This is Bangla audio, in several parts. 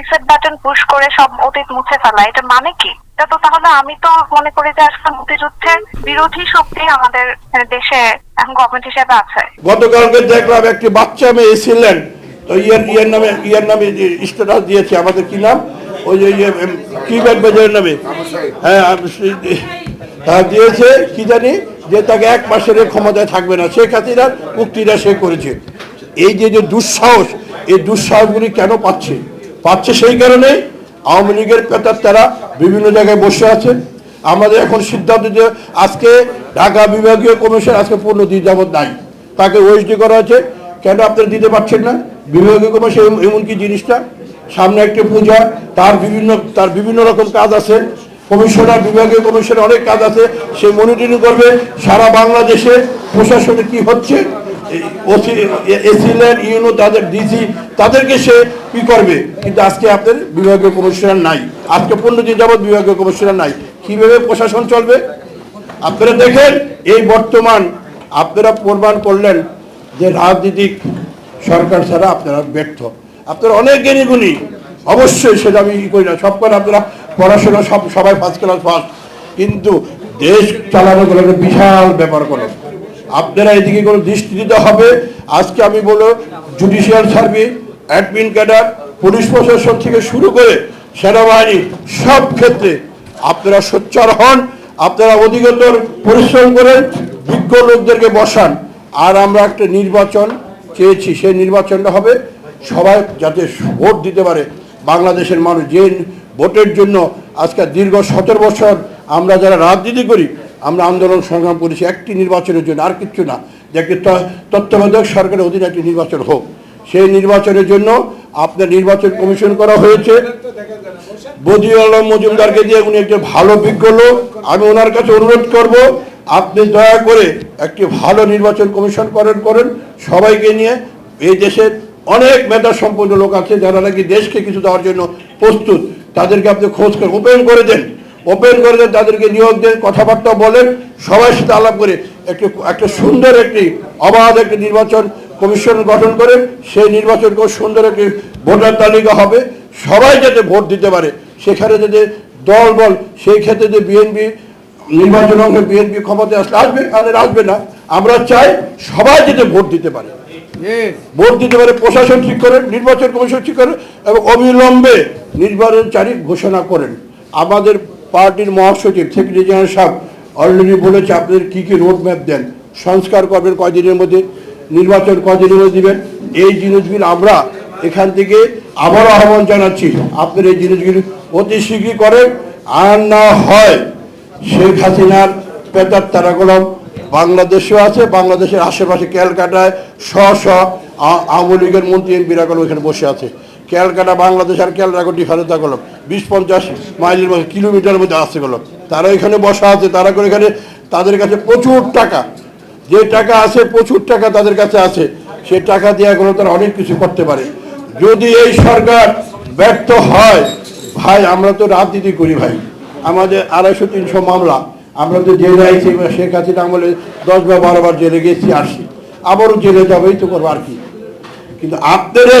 রিসেট বাটন পুশ করে সব অতীত মুছে ফেলা, এটা মানে কি? এটা তো তাহলে আমি তো মনে করি যে আজকে মুক্তিযুদ্ধের বিরোধী শক্তি আমাদের দেশে এখন গভর্নমেন্ট হিসেবে আছে। গতকালকে দেখলাম একটি বাচ্চা মেয়ে ছিলেন, তো ইয়ার ইয়ার নামে ইয়ার নামে স্ট্যাটাস দিয়েছে, আমাদের কি নাম? ওই যে ইয়ে বাজারের নামে? হ্যাঁ হ্যাঁ দিয়েছে, কি জানি? যে তাকে এক মাসের ক্ষমতায় থাকবে না। শেখ হাসিনার মুক্তিটা সে করেছে। এই যে যে দুঃসাহস, এই দুঃসাহসগুলি কেন পাচ্ছে? পাচ্ছে সেই কারণেই আওয়ামী লীগের পেতার তারা বিভিন্ন জায়গায় বসে আছে। আমাদের এখন সিদ্ধান্ত যে আজকে ঢাকা বিভাগীয় কমিশন আজকে পূর্ণ দিন যাবৎ নাই। তাকে ওএসডি করা আছে কেন আপনারা দিতে পারছেন না? বিভাগীয় কমিশন এমন- এমন কি জিনিসটা, সামনে একটি পূজা, তার বিভিন্ন তার বিভিন্ন রকম কাজ আছে। কমিশনার, বিভাগীয় কমিশনের অনেক কাজ আছে। সে মনিটরিং করবে। সারা বাংলাদেশে প্রশাসনে কি হচ্ছে? এসিলেন ইউনো তাদের ডিসি, তাদেরকে সে কি করবে? কিন্তু আজকে আপনার বিভাগীয় কমিশনার নাই। আজকে পনেরো দিন যাবৎ বিভাগীয় কমিশনার নাই। কীভাবে প্রশাসন চলবে? আপনারা দেখেন, এই বর্তমান আপনারা প্রমাণ করলেন যে রাজনীতিক সরকার ছাড়া আপনারা ব্যর্থ। আপনারা অনেক জ্ঞানী গুণী। অবশ্যই সেটা আমি করি না। সব করে আপনারা পড়াশোনা সব, সবাই ফার্স্ট ক্লাস ফার্স্ট কিন্তু দেশ চালানো গেলে বিশাল ব্যাপার করো আপনারা এদিকে কোনো দৃষ্টি দিতে হবে। আজকে আমি বলো judicial service admin cadre police প্রশাসন থেকে শুরু করে সেনাবাহিনী, সব ক্ষেত্রে আপনারা সোচ্চার হন, আপনারা অধিকতর পরিশ্রম করেন বিজ্ঞ লোকদেরকে বসান। আর আমরা একটা নির্বাচন চেয়েছি, সেই নির্বাচনটা হবে। সবাই যাতে ভোট দিতে পারে। বাংলাদেশের মানুষ যে ভোটের জন্য আজকে দীর্ঘ সতেরো বছর আমরা যারা রাজনীতি করি আমরা আন্দোলন সংগ্রাম করেছি, একটি নির্বাচনের জন্য, আর কিচ্ছু না। যে একটি তত্ত্বাবধায়ক সরকারের অধীনে একটি নির্বাচন হোক। সেই নির্বাচনের জন্য আপনার নির্বাচন কমিশন করা হয়েছে। বদিউল আলম মজুমদারকে দিয়ে উনি একটি ভালো বিজ্ঞ লোক। আমি ওনার কাছে অনুরোধ করব, আপনি দয়া করে একটি ভালো নির্বাচন কমিশন করেন করেন। সবাইকে নিয়ে এই দেশের অনেক মেধা সম্পন্ন লোক আছে যারা নাকি দেশকে কিছু দেওয়ার জন্য প্রস্তুত। তাদেরকে আপনি খোঁজ করে, ওপেন করে দেন। ওপেন করে দেন তাদেরকে নিয়োগ দেন কথাবার্তা বলেন সবার সাথে আলাপ করে একটি একটা সুন্দর একটি অবাধ একটি নির্বাচন কমিশন গঠন করেন সেই নির্বাচন করে সুন্দর একটি ভোটার তালিকা হবে। সবাই যাতে ভোট দিতে পারে সেখানে যদি দল বল সেই ক্ষেত্রে যে বিএনপি নির্বাচন অঙ্গে বিএনপি ক্ষমতায় আসলে আসবে আর আসবে না। আমরা চাই সবাই যাতে ভোট দিতে পারে। ভোট দিতে পারে প্রশাসন ঠিক করেন নির্বাচন কমিশন ঠিক করেন এবং অবিলম্বে নির্বাচন তারিখ ঘোষণা করেন। আমাদের পার্টির মহাসচিব সেক্রেটারি জেনারেল সাহেব অলরেডি বলেছে, আপনাদের কী কী রোড ম্যাপ দেন? সংস্কার করবেন কয়দিনের মধ্যে? নির্বাচন কয়দিনের মধ্যে দিবেন? এই জিনিসগুলো আমরা এখান থেকে আবারও আহ্বান জানাচ্ছি, আপনার এই জিনিসগুলি অতি শীঘ্রই করেন। আর না হয় শেখ হাসিনার পেতার তারাগোলাম বাংলাদেশেও আছে, বাংলাদেশের আশেপাশে ক্যালকাটায় শ শ আওয়ামী লীগের মন্ত্রী এমপিরা এখানে বসে আছে। ক্যালকাটা, বাংলাদেশ আর ক্যালকাটা ডিফারেন্স গেল। বিশ পঞ্চাশ মাইলের মধ্যে কিলোমিটারের মধ্যে আসতে গেল। তারা এখানে বসা আছে, তারা করে এখানে তাদের কাছে প্রচুর টাকা। যে টাকা আছে, প্রচুর টাকা তাদের কাছে আছে। সে টাকা দিয়ে গেলেও তারা অনেক কিছু করতে পারে। যদি এই সরকার ব্যর্থ হয়, ভাই, আমরা তো রাজনীতি করি, ভাই। আমাদের আড়াইশো, তিনশো মামলা, আমরা তো জেলে আইছি শেখ হাসিনা আমলে দশ বা বারো বার জেলে গেছি, আসছি। আবারও জেলে যাবেই তো করব আর কি। কিন্তু আপনারা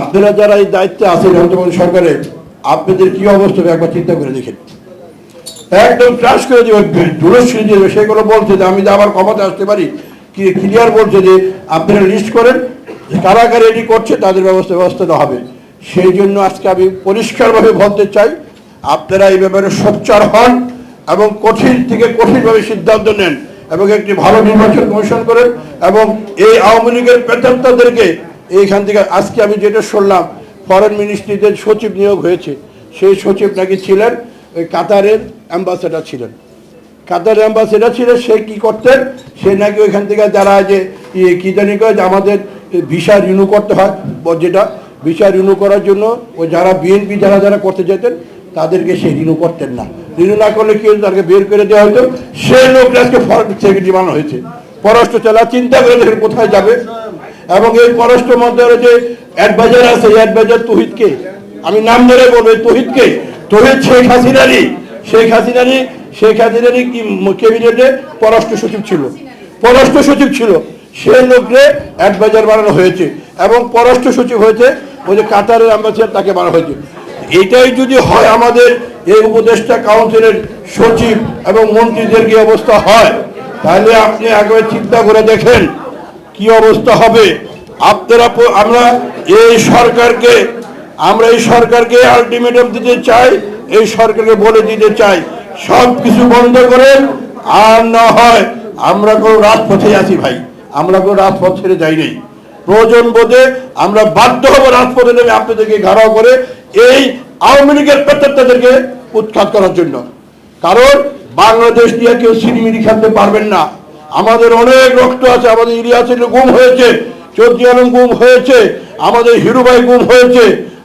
আপনারা যারা এই দায়িত্বে আছেন বর্তমান সরকারের আপনাদের কি অবস্থা হবে একবার চিন্তা করে দেখেন। একদম ট্রাস করে দেবে দূরস্বী দেবে সেগুলো বলছে যে আমি যে আবার ক্ষমতা আসতে পারি ক্লিয়ার বলছে যে আপনারা লিস্ট করেন কারা কারা এটি করছে, তাদের ব্যবস্থা ব্যবস্থা হবে। সেই জন্য আজকে আমি পরিষ্কারভাবে বলতে চাই, আপনারা এই ব্যাপারে সোচ্চার হন এবং কঠিন থেকে কঠিনভাবে সিদ্ধান্ত নেন এবং একটি ভালো নির্বাচন কমিশন করেন এবং এই আওয়ামী লীগের পেতাত্তাদেরকে এইখান থেকে আজকে আমি যেটা শুনলাম ফরেন মিনিস্ট্রিতে সচিব নিয়োগ হয়েছে। সেই সচিব নাকি ছিলেন, ওই কাতারের অ্যাম্বাসেডার ছিলেন। কাতার অ্যাম্বাসেডার ছিলেন, সে কি করতেন? সে নাকি ওইখান থেকে যারা যে ইয়ে কি জানি কয়, যে আমাদের ভিসা রিনিউ করতে হয় যেটা ভিসা রিনিউ করার জন্য ও যারা বিএনপি যারা যারা করতে যেতেন, তাদেরকে সে রিনিউ করতেন না। রিনিউ না করলে কি হতো? তাদেরকে বের করে দেওয়া হতো। সে লোকটা আজকে ফরেন সেক্রেটারি বানানো হয়েছে। পররাষ্ট্র চালা চিন্তা করে কোথায় যাবে। এবং এই পররাষ্ট্র মন্ত্রণালয়ের যে অ্যাডভাইজার আছে অ্যাডভাইজার তহিদকে, আমি নাম ধরে বলব তহিদকে, তহিদ শেখ হাসিনারই শেখ হাসিনারই শেখ হাসিনারই কি ক্যাবিনেটে পররাষ্ট্র সচিব ছিল। পররাষ্ট্র সচিব ছিল। সে লোককে অ্যাডভাইজার বানানো হয়েছে এবং পররাষ্ট্র সচিব হয়েছে ওই যে কাতারের অ্যাম্বাসিডার তাকে বানানো হয়েছে। এটাই যদি হয় আমাদের এই উপদেষ্টা কাউন্সিলের সচিব এবং মন্ত্রীদের কি অবস্থা হয়, তাহলে আপনি একবার চিন্তা করে দেখেন। কি অবস্থা হবে? আপনারা আমরা এই সরকারকে, আমরা এই সরকারকে আলটিমেটাম দিতে চাই, এই সরকারকে বলে দিতে চাই। সব কিছু বন্ধ করেন, আর না হয় আমরা কোনো রাজপথে আছি ভাই। আমরা কোনো রাজপথ ছেড়ে যাই নাই। প্রয়োজন বোধে আমরা বাধ্য হব রাজপথে নেমে আপনাদেরকে ঘাড়াও করে এই আওয়ামী লীগের প্রত্যেকটাদেরকে উৎখাত করার জন্য। কারণ বাংলাদেশ নিয়ে কেউ সিনেমিনি খেলতে পারবেন না। আমাদের অনেক রক্ত আছে, আমাদের ইলিয়াসের গুম হয়েছে, চৌধুরী আলম গুম হয়েছে, আমাদের হিরুভাই গুম হয়েছে,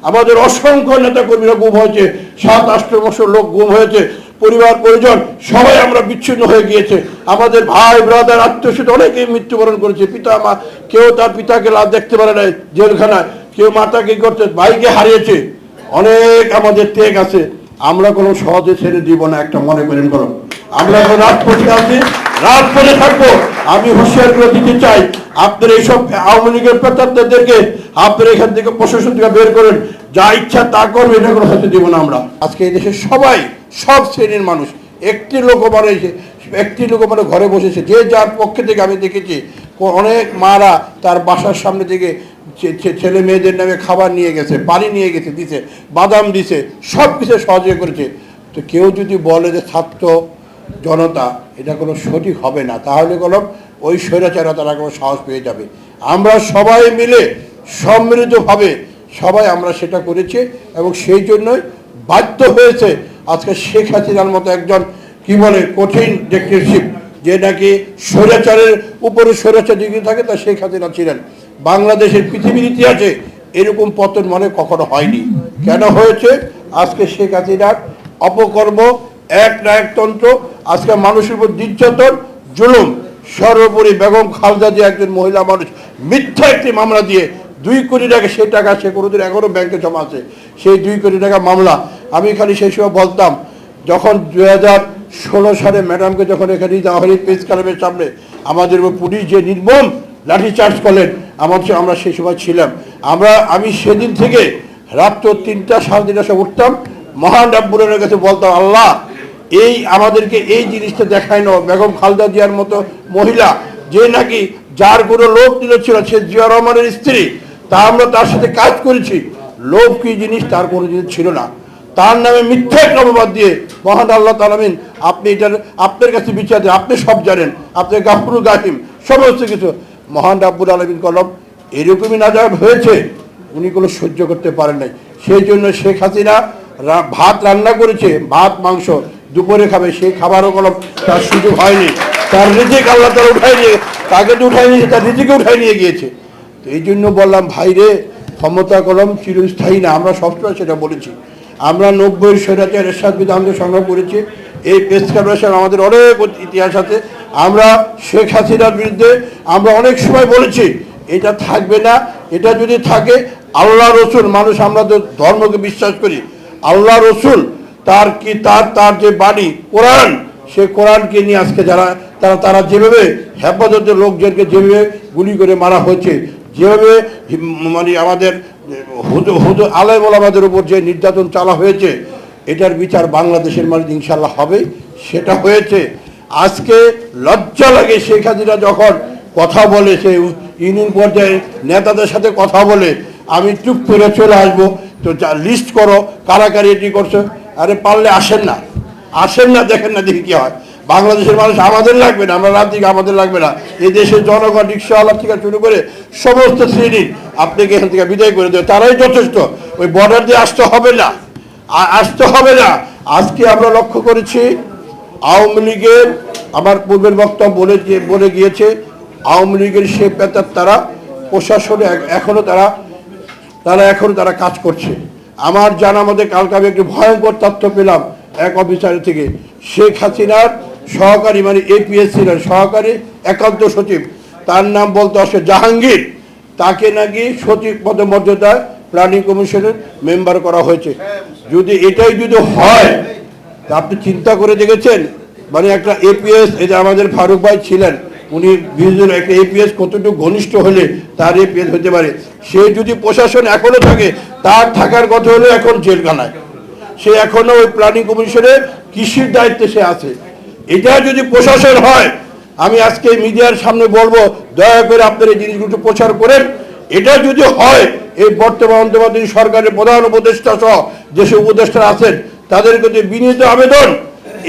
আমাদের অসংখ্য নেতা কর্মীরা গুম হয়েছে, সাত, আষ্ট বছর লোক গুম হয়েছে, পরিবার, পরিজন, সবাই আমরা বিচ্ছিন্ন হয়ে গিয়েছে। আমাদের ভাই ব্রাদার আত্মীয় অনেকেই মৃত্যুবরণ করেছে, পিতা, মা, কেউ তার পিতাকে লাভ দেখতে পারে নাই জেলখানায়, কেউ মাতাকে করছে, ভাইকে হারিয়েছে। অনেক আমাদের ত্যাগ আছে, আমরা কোনো সহজে ছেড়ে দিব না, একটা মনে করেন করো আমরা এখন রাজপথে আছি। রাজপথে থাকব। আমি হুঁশিয়ার করে দিতে চাই আপনার এইসব আওয়ামী লীগের প্রত্যাত্মদেরকে আপনার এখান থেকে প্রশাসন থেকে বের করেন। যা ইচ্ছা তা করবে এটা কোনো হতে দিব না আমরা। আজকে এই দেশের সবাই সব শ্রেণির মানুষ একটি লোক মানে একটি লোক মানে ঘরে বসেছে। যে যার পক্ষে থেকে আমি দেখেছি অনেক মারা তার বাসার সামনে থেকে ছেলে মেয়েদের নামে খাবার নিয়ে গেছে পানি নিয়ে গেছে দিছে বাদাম দিছে সব কিছু সহযোগিতা করেছে। তো কেউ যদি বলে যে ছাত্র জনতা, এটা কোনো সঠিক হবে না। তাহলে কোনো ওই স্বৈরাচারা তারা কোনো সাহস পেয়ে যাবে। আমরা সবাই মিলে সম্মিলিতভাবে সবাই আমরা সেটা করেছি এবং সেই জন্যই বাধ্য হয়েছে আজকে শেখ হাসিনার মতো একজন, কি বলে, কঠিন ডিক্টেটরশিপ যে নাকি স্বৈরাচারের উপরে স্বৈরাচার ডিগ্রি থাকে, তা শেখ হাসিনা ছিলেন। বাংলাদেশের পৃথিবীর ইতিহাসে এরকম পতন মনে কখনো হয়নি। কেন হয়েছে? আজকে শেখ হাসিনার অপকর্ম এক না একতন্ত্র আজকে মানুষের উপর নির্যাতন, জুলুম, সর্বোপরি বেগম খালদা দিয়ে একজন মহিলা মানুষ, মিথ্যা একটি মামলা দিয়ে দুই কোটি টাকা সেই টাকা সে কোনোদিন এখনও ব্যাংকে জমা আছে। সেই দুই কোটি টাকা মামলা, আমি খালি সেই সময় বলতাম, যখন দু হাজার ষোলো সালে ম্যাডামকে যখন এখানে যাওয়া হয়নি প্রেস ক্লাবের সামনে, আমাদের উপর পুলিশ যে নির্মম লাঠি চার্জ করলেন, আমার আমরা সেই সময় ছিলাম। আমরা আমি সেদিন থেকে রাত্র তিনটা সাড়ে তিনটার সময় উঠতাম, মহান রাব্বুরের কাছে বলতাম, আল্লাহ এই আমাদেরকে এই জিনিসটা দেখায় না বেগম খালদা জিয়ার মতো মহিলা, যে নাকি যার কোনো লোভ ছিল সে জিয়া রহমানের স্ত্রী, তা আমরা তার সাথে কাজ করেছি। লোভ কি জিনিস? তার কোনো জিনিস ছিল না। তার নামে মিথ্যা অপবাদ দিয়ে মহান আল্লাহ তালামিন আপনি এটার, আপনার কাছে বিচার দেন, আপনি সব জানেন। আপনি গাফরুল গাহিম, সমস্ত কিছু। মহান রাব্বুল আলমিন কলম, এরকমই না যা হয়েছে, উনি কোনো সহ্য করতে পারেন নাই। সেই জন্য শেখ হাসিনা ভাত রান্না করেছে, ভাত, মাংস। দুপুরে খাবে, সেই খাবারও কলম তার সুযোগ হয়নি। তার রিজিক আল্লাহ তার উঠাই নিয়ে, তাকে তো উঠাই নিয়ে তার রিজিকে উঠাই নিয়ে গিয়েছে। তো এই জন্য বললাম, ভাই রে, ক্ষমতা কলম চিরস্থায়ী না। আমরা সবসময় সেটা বলেছি। আমরা নব্বই স্বৈরাচার এরশাদ বিধানকে সংগ্রহ করেছি। এই প্রেস কর্পোরেশন আমাদের অনেক ইতিহাস আছে। আমরা শেখ হাসিনার বিরুদ্ধে আমরা অনেক সময় বলেছি, এটা থাকবে না, এটা যদি থাকে, আল্লাহ রসুল, মানুষ আমরা তো ধর্মকে বিশ্বাস করি, আল্লাহ রসুল তার কি তার তার যে বাণী, কোরআন, সে কোরআনকে নিয়ে আজকে যারা, তারা তারা যেভাবে হেফাজতের লোকজনকে যেভাবে গুলি করে মারা হয়েছে, যেভাবে মানে আমাদের হুজু আলেম ওলামাদের উপর যে নির্যাতন চালা হয়েছে, এটার বিচার বাংলাদেশের মানুষ ইনশাল্লাহ হবে, সেটা হয়েছে। আজকে লজ্জা লাগে শেখ হাসিনা যখন কথা বলে, সে ইউনিয়ন পর্যায়ে নেতাদের সাথে কথা বলে, আমি চুপ করে চলে আসব, তো যা লিস্ট করো কারাকারি এটি করছ। আরে পারলে আসেন না। আসেন না, দেখেন না, দেখি কি হয়। বাংলাদেশের মানুষ আমাদের লাগবে না, আমরা রাত আমাদের লাগবে না। এই দেশের জনগণ, রিক্সাওয়ালা থেকে শুরু করে সমস্ত শ্রেণির আপনাকে এখান থেকে বিদায় করে দেবে। তারাই যথেষ্ট। ওই বর্ডার দিয়ে আসতে হবে না। আসতে হবে না। আজকে আমরা লক্ষ্য করেছি, আওয়ামী লীগের, আমার পূর্বের বক্তব্য বলে বলে গিয়েছে, আওয়ামী লীগের সে পেতার তারা প্রশাসনে এক- এখনও তারা তারা এখন তারা কাজ করছে। আমার জানা মতে কালকে আমি একটি ভয়ঙ্কর তথ্য পেলাম এক অফিসারের থেকে। শেখ হাসিনার সহকারী মানে এপিএসসি সহকারী একান্ত সচিব, তার নাম বলতে আসে জাহাঙ্গীর। তাকে নাকি সচিব পদে মর্যাদায় প্ল্যানিং কমিশনের মেম্বার করা হয়েছে। যদি এটাই যদি হয় আপনি চিন্তা করে দেখেছেন? মানে একটা এপিএস যে আমাদের ফারুক ভাই ছিলেন। উনি বিরোধীর একটা এপিএস কতটুকু ঘনিষ্ঠ হলে তার এপিএস হতে পারে? সে যদি প্রশাসন এখনও থাকে, তার থাকার কথা হলো এখন জেলখানায়। সে এখনও ওই প্ল্যানিং কমিশনে কৃষির দায়িত্বে সে আছে। এটা যদি প্রশাসন হয়, আমি আজকে মিডিয়ার সামনে বলব, দয়া করে আপনারা এই জিনিসগুলো প্রচার করেন। এটা যদি হয়, এই বর্তমান অন্তর্বর্তী সরকারের প্রধান উপদেষ্টা সহ যেসব উপদেষ্টা আছেন তাদের কাছে বিনীত আবেদন,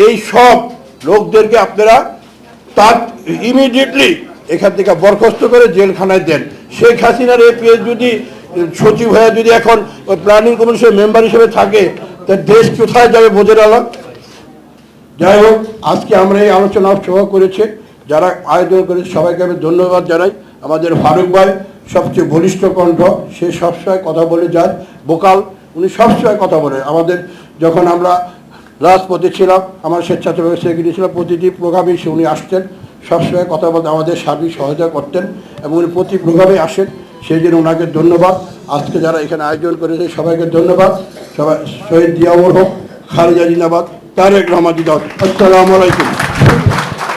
এই সব লোকদেরকে আপনারা তার ইমিডিয়েটলি এখান থেকে বরখাস্ত করে জেলখানায় দেন। শেখ হাসিনার এপিএস যদি সচিব হয়ে যদি এখন প্ল্যানিং কমিশনের মেম্বার হিসেবে থাকে, তা দেশ কোথায় যাবে বোঝের আলাপ? যাই হোক, আজকে আমরা এই আলোচনা সভা করেছে। যারা আয়োজন করেছে, সবাইকে আমি ধন্যবাদ জানাই। আমাদের ফারুক ভাই সবচেয়ে বলিষ্ঠ কণ্ঠ, সে সবসময় কথা বলে যায় বোকাল, উনি সবসময় কথা বলে। আমাদের যখন আমরা রাজপথে ছিলাম, আমার স্বেচ্ছাসেবক সেক্রেটারি ছিলাম প্রতিটি প্রোগ্রামে সে উনি আসতেন। সবসময় কথা বলতে আমাদের সার্বিক সহায়তা করতেন এবং উনি প্রতি প্রোগ্রামে আসেন। সেই জন্য ওনাকে ধন্যবাদ। আজকে যারা এখানে আয়োজন করেছে, সবাইকে ধন্যবাদ। সবাই, শহীদ দিয়াউর হোক, খালেদা জিন্দাবাদ, তারেক রহমান জিন্দাবাদ। আসসালামু আলাইকুম।